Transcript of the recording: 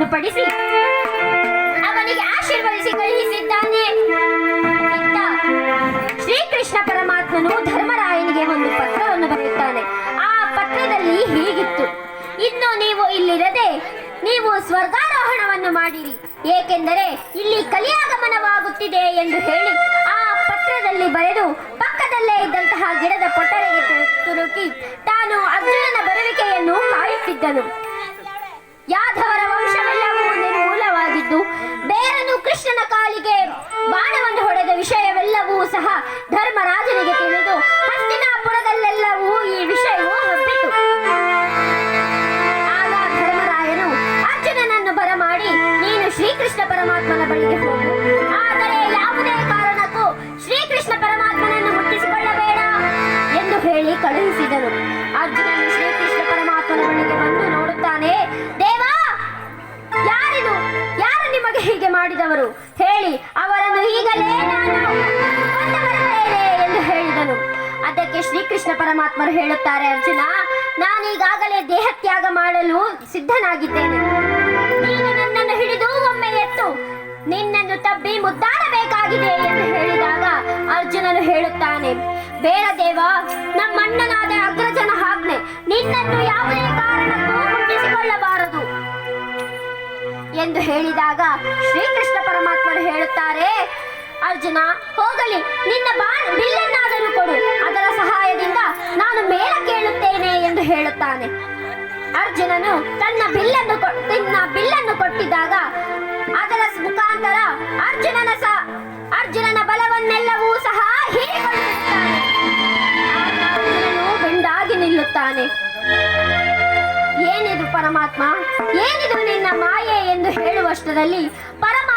ಹೊರತುಪಡಿಸಿ ಅವನಿಗೆ ಆಶೀರ್ವದಿಸಿ ಕಳುಹಿಸಿದ್ದಾನೆ ಶ್ರೀಕೃಷ್ಣ ಪರಮಾತ್ಮನು ಧರ್ಮರಾಯನಿಗೆ ಒಂದು ಪತ್ರವನ್ನು ಬರೆಯುತ್ತಾನೆ. ಆ ಪತ್ರದಲ್ಲಿ ಹೀಗಿತ್ತು. ಇನ್ನು ನೀವು ಇಲ್ಲಿರದೆ ನೀವು ಸ್ವರ್ಗಾರೋಹಣವನ್ನು ಮಾಡಿರಿ. ಏಕೆಂದರೆ ಇಲ್ಲಿ ಕಲಿಯಾಗಮನವಾಗುತ್ತಿದೆ ಎಂದು ಹೇಳಿ ಆ ಪತ್ರದಲ್ಲಿ ಬರೆದು ಪಕ್ಕದಲ್ಲೇ ಇದ್ದಂತಹ ಗಿಡದ ಪೊಟ್ಟರೆಗೆ ತುರುಕಿ ತಾನು ಅರ್ಜುನನ ಬರುವಿಕೆಯನ್ನು ಕಾಯುತ್ತಿದ್ದನು. ಯಾದವರ ಬಾಣವನ್ನು ವಿಷಯವೆಲ್ಲವೂ ಸಹ ಧರ್ಮರಾಜನಿಗೆ ತಿಳಿದು ಹಸ್ತಿನಾಪುರದಲ್ಲೆಲ್ಲವೂ ಈ ವಿಷಯವು ಹಬ್ಬಿತು. ಆಗ ಧರ್ಮರಾಯನು, ಅರ್ಜುನನನ್ನು ಬರಮಾಡಿ, ನೀನು ಶ್ರೀಕೃಷ್ಣ ಪರಮಾತ್ಮನ ಬಳಿಗೆ ಹೋಗು. ಮಾಡಿದವರು ಹೇಳಿ, ಅವರನ್ನು ಈಗಲೇ ಎಂದು ಹೇಳಿದನು. ಅದಕ್ಕೆ ಶ್ರೀಕೃಷ್ಣ ಪರಮಾತ್ಮರು ಹೇಳುತ್ತಾರೆ, ಅರ್ಜುನ ನಾನೀಗಾಗಲೇ ದೇಹತ್ಯಾಗ ಮಾಡಲು ಸಿದ್ಧನಾಗಿದ್ದೇನೆ. ನೀನು ನನ್ನನ್ನು ಹಿಡಿದು ಒಮ್ಮೆ ಎತ್ತು. ನಿನ್ನನ್ನು ತಬ್ಬಿ ಮುದ್ದಾಡಬೇಕಾಗಿದೆ ಎಂದು ಹೇಳಿದಾಗ ಅರ್ಜುನನು ಹೇಳುತ್ತಾನೆ, ಬೇಡ ದೇವ, ನಮ್ಮಣ್ಣನಾದ ಅಗ್ರಜನ ಆಜ್ಞೆ. ಎಂದು ಹೇಳಿದಾಗ ಶ್ರೀಕೃಷ್ಣ ಪರಮಾತ್ಮರು ಹೇಳುತ್ತಾರೆ, ಅರ್ಜುನ, ಹೋಗಲಿ. ನಿನ್ನ ಬಾಣ ಬಿಲ್ಲನ್ನಾದರೂ ಕೊಡು. ಅದರ ಸಹಾಯದಿಂದ ನಾನು ಮೇಲ ಕೇಳುತ್ತೇನೆ ಎಂದು ಹೇಳುತ್ತಾನೆ. ಅರ್ಜುನನು ತನ್ನ ಬಿಲ್ಲನ್ನು ತನ್ನ ಬಿಲ್ಲನ್ನು ಕೊಟ್ಟಿದ್ದಾಗ ಅದರ ಮುಖಾಂತರ ಅರ್ಜುನನ ಸಹ ಅರ್ಜುನನ ಬಲವನ್ನೆಲ್ಲವೂ ಸಹ ಹೀರಿಕೊಳ್ಳುತ್ತಾನೆ. ಬೆಂಡಾಗಿ ನಿಲ್ಲುತ್ತಾನೆ. ಪರಮಾತ್ಮ ಏನಿದು ನಿನ್ನ ಮಾಯೆ ಎಂದು ಹೇಳುವಷ್ಟರಲ್ಲಿ ಪರಮಾತ್ಮನು